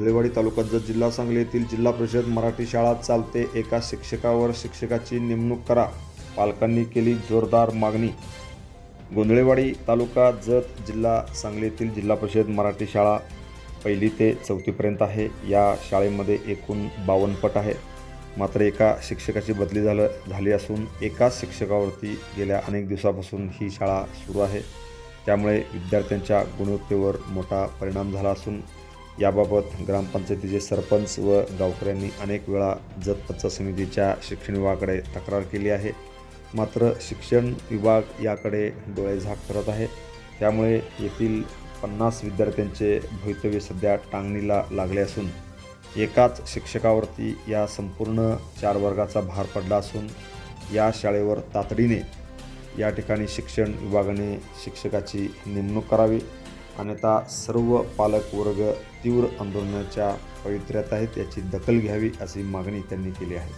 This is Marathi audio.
धुळेवाडी तालुका जत जिल्हा सांगली येथील जिल्हा परिषद मराठी शाळा चालते. एका शिक्षकावर शिक्षकाची नेमणूक करा पालकांनी केली जोरदार मागणी. गोंधळेवाडी तालुका जत जिल्हा सांगली येथील जिल्हा परिषद मराठी शाळा पहिली ते चौथीपर्यंत आहे. या शाळेमध्ये एकूण बावन्न पट आहे मात्र एका शिक्षकाची बदली झालं झाली असून एकाच शिक्षकावरती गेल्या अनेक दिवसापासून ही शाळा सुरू आहे. त्यामुळे विद्यार्थ्यांच्या गुणवत्तेवर मोठा परिणाम झाला असून याबाबत ग्रामपंचायतीचे सरपंच व गावकऱ्यांनी अनेक वेळा जत समितीच्या शिक्षण विभागाकडे तक्रार केली आहे. मात्र शिक्षण विभाग याकडे डोळेझाक करत आहे. त्यामुळे येथील पन्नास विद्यार्थ्यांचे भवितव्य सध्या टांगणीला लागले असून एकाच शिक्षकावरती या संपूर्ण चार वर्गाचा भार पडला असून या शाळेवर तातडीने या ठिकाणी शिक्षण विभागाने शिक्षकाची नेमणूक करावी. अन्यथा सर्व पालक वर्ग तीव्र आंदोलनाच्या पवित्र्यात आहेत याची दखल घ्यावी अशी मागणी त्यांनी केली आहे.